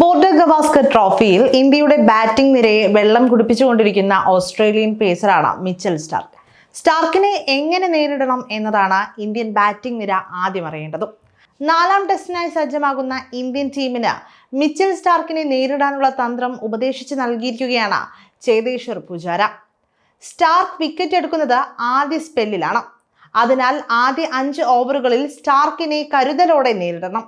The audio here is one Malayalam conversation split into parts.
ബോർഡർ ഗവാസ്കർ ട്രോഫിയിൽ ഇന്ത്യയുടെ ബാറ്റിംഗ് നിരയെ വെള്ളം കുടിപ്പിച്ചുകൊണ്ടിരിക്കുന്ന ഓസ്ട്രേലിയൻ പേസറാണ് മിച്ചൽ സ്റ്റാർക്ക്. സ്റ്റാർക്കിനെ എങ്ങനെ നേരിടണം എന്നതാണ് ഇന്ത്യൻ ബാറ്റിംഗ് നിര ആദ്യം അറിയേണ്ടത്. നാലാം ടെസ്റ്റിനായി സജ്ജമാകുന്ന ഇന്ത്യൻ ടീമിന് മിച്ചൽ സ്റ്റാർക്കിനെ നേരിടാനുള്ള തന്ത്രം ഉപദേശിച്ച് നൽകിയിരിക്കുകയാണ് ചേതേശ്വർ പൂജാര. സ്റ്റാർക്ക് വിക്കറ്റ് എടുക്കുന്നത് ആദ്യ സ്പെല്ലിലാണ്. അതിനാൽ ആദ്യ അഞ്ച് ഓവറുകളിൽ സ്റ്റാർക്കിനെ കരുതലോടെ നേരിടണം.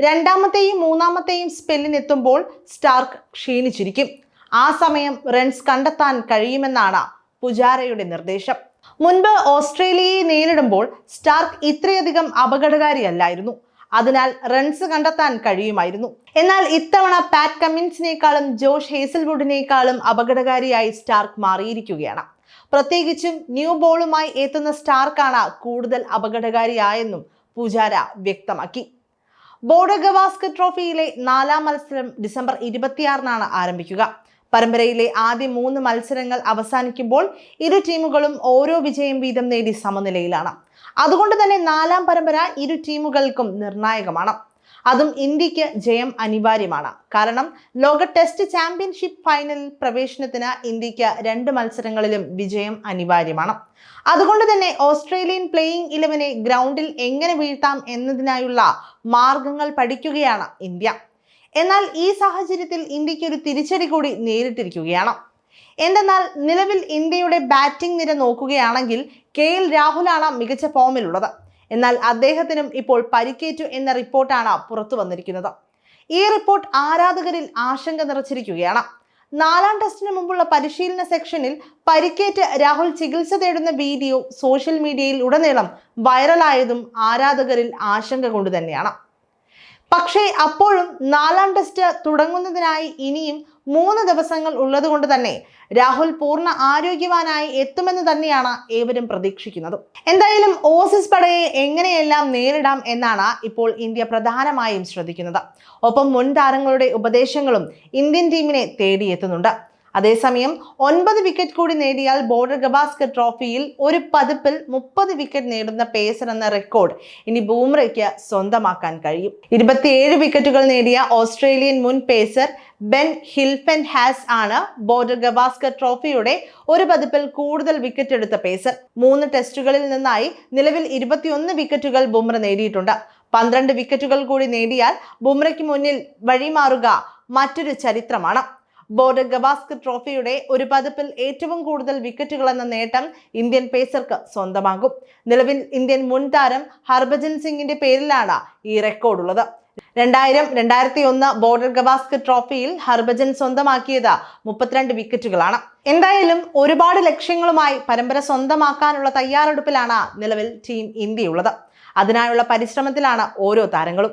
രണ്ടാമത്തെയും മൂന്നാമത്തെയും സ്പെല്ലിനെത്തുമ്പോൾ സ്റ്റാർക്ക് ക്ഷീണിച്ചിരിക്കും. ആ സമയം റൺസ് കണ്ടെത്താൻ കഴിയുമെന്നാണ് പുജാരയുടെ നിർദ്ദേശം. മുൻപ് ഓസ്ട്രേലിയയെ നേരിടുമ്പോൾ സ്റ്റാർക്ക് ഇത്രയധികം അപകടകാരിയല്ലായിരുന്നു. അതിനാൽ റൺസ് കണ്ടെത്താൻ കഴിയുമായിരുന്നു. എന്നാൽ ഇത്തവണ പാറ്റ് കമ്മിൻസിനേക്കാളും ജോഷ് ഹേസൽവുഡിനേക്കാളും അപകടകാരിയായി സ്റ്റാർക്ക് മാറിയിരിക്കുകയാണ്. പ്രത്യേകിച്ചും ന്യൂ ബോളുമായി എത്തുന്ന സ്റ്റാർക്കാണ് കൂടുതൽ അപകടകാരിയായെന്നും പൂജാര വ്യക്തമാക്കി. ബോർഡർ ഗവാസ്കർ ട്രോഫിയിലെ നാലാം മത്സരം ഡിസംബർ ഇരുപത്തിയാറിനാണ് ആരംഭിക്കുക. പരമ്പരയിലെ ആദ്യ മൂന്ന് മത്സരങ്ങൾ അവസാനിക്കുമ്പോൾ ഇരു ടീമുകളും ഓരോ വിജയം വീതം നേടി സമനിലയിലാണ്. അതുകൊണ്ട് തന്നെ നാലാം പരമ്പര ഇരു ടീമുകൾക്കും നിർണായകമാണ്. അതും ഇന്ത്യയ്ക്ക് ജയം അനിവാര്യമാണ്. കാരണം ലോക ടെസ്റ്റ് ചാമ്പ്യൻഷിപ്പ് ഫൈനലിൽ പ്രവേശനത്തിന് ഇന്ത്യയ്ക്ക് രണ്ട് മത്സരങ്ങളിലും വിജയം അനിവാര്യമാണ്. അതുകൊണ്ട് തന്നെ ഓസ്ട്രേലിയൻ പ്ലേയിങ് ഇലവനെ ഗ്രൗണ്ടിൽ എങ്ങനെ വീഴ്ത്താം എന്നതിനായുള്ള മാർഗങ്ങൾ പഠിക്കുകയാണ് ഇന്ത്യ. എന്നാൽ ഈ സാഹചര്യത്തിൽ ഇന്ത്യയ്ക്ക് ഒരു തിരിച്ചടി കൂടി നേരിട്ടിരിക്കുകയാണ്. എന്തെന്നാൽ നിലവിൽ ഇന്ത്യയുടെ ബാറ്റിംഗ് നിര നോക്കുകയാണെങ്കിൽ കെ എൽ രാഹുലാണ് മികച്ച ഫോമിലുള്ളത് എന്നാൽ അദ്ദേഹത്തിനും ഇപ്പോൾ പരിക്കേറ്റു എന്ന റിപ്പോർട്ടാണ് പുറത്തു വന്നിരിക്കുന്നത്. ഈ റിപ്പോർട്ട് ആരാധകരിൽ ആശങ്ക നിറച്ചിരിക്കുകയാണ്. നാലാം ടെസ്റ്റിന് മുമ്പുള്ള പരിശീലന സെക്ഷനിൽ പരിക്കേറ്റ് രാഹുൽ ചികിത്സ തേടുന്ന വീഡിയോ സോഷ്യൽ മീഡിയയിൽ ഉടനീളം വൈറലായതും ആരാധകരിൽ ആശങ്ക കൊണ്ട് തന്നെയാണ് പക്ഷേ അപ്പോഴും നാലാം ടെസ്റ്റ് തുടങ്ങുന്നതിനായി ഇനിയും മൂന്ന് ദിവസങ്ങൾ ഉള്ളതുകൊണ്ട് തന്നെ രാഹുൽ പൂർണ ആരോഗ്യവാനായി എത്തുമെന്ന് തന്നെയാണ് ഏവരും പ്രതീക്ഷിക്കുന്നത്. എന്തായാലും ഓസിസ് പടയെ എങ്ങനെയെല്ലാം നേരിടാം എന്നാണ് ഇപ്പോൾ ഇന്ത്യ പ്രധാനമായും ശ്രദ്ധിക്കുന്നത്. ഒപ്പം മുൻ താരങ്ങളുടെ ഉപദേശങ്ങളും ഇന്ത്യൻ ടീമിനെ തേടിയെത്തുന്നുണ്ട്. അതേസമയം ഒൻപത് വിക്കറ്റ് കൂടി നേടിയാൽ ബോർഡർ ഗവാസ്കർ ട്രോഫിയിൽ ഒരു പതിപ്പിൽ മുപ്പത് വിക്കറ്റ് നേടുന്ന പേസർ എന്ന റെക്കോർഡ് ഇനി ബൂമ്രയ്ക്ക് സ്വന്തമാക്കാൻ കഴിയും. ഇരുപത്തിയേഴ് വിക്കറ്റുകൾ നേടിയ ഓസ്ട്രേലിയൻ മുൻ പേസർ ബെൻ ഹിൽഫൻ ഹാസ് ആണ് ബോർഡർ ഗവാസ്കർ ട്രോഫിയുടെ ഒരു പതിപ്പിൽ കൂടുതൽ വിക്കറ്റ് എടുത്ത പേസർ. മൂന്ന് ടെസ്റ്റുകളിൽ നിന്നായി നിലവിൽ ഇരുപത്തിയൊന്ന് വിക്കറ്റുകൾ ബുംറ നേടിയിട്ടുണ്ട്. പന്ത്രണ്ട് വിക്കറ്റുകൾ കൂടി നേടിയാൽ ബുംറയ്ക്ക് മുന്നിൽ വഴിമാറുക മറ്റൊരു ചരിത്രമാണ്. ബോർഡർ ഗവാസ്കർ ട്രോഫിയുടെ ഒരു പതിപ്പിൽ ഏറ്റവും കൂടുതൽ വിക്കറ്റുകൾ എന്ന നേട്ടം ഇന്ത്യൻ പേസർക്ക് സ്വന്തമാകും. നിലവിൽ ഇന്ത്യൻ മുൻ താരം ഹർഭജൻ സിംഗിന്റെ പേരിലാണ് ഈ റെക്കോർഡ് ഉള്ളത് രണ്ടായിരം രണ്ടായിരത്തി ഒന്ന് ബോർഡർ ഗവാസ്കർ ട്രോഫിയിൽ ഹർഭജൻ സ്വന്തമാക്കിയത് മുപ്പത്തിരണ്ട് വിക്കറ്റുകളാണ്. എന്തായാലും ഒരുപാട് ലക്ഷ്യങ്ങളുമായി പരമ്പര സ്വന്തമാക്കാനുള്ള തയ്യാറെടുപ്പിലാണ് നിലവിൽ ടീം ഇന്ത്യയുള്ളത്. അതിനായുള്ള പരിശ്രമത്തിലാണ് ഓരോ താരങ്ങളും.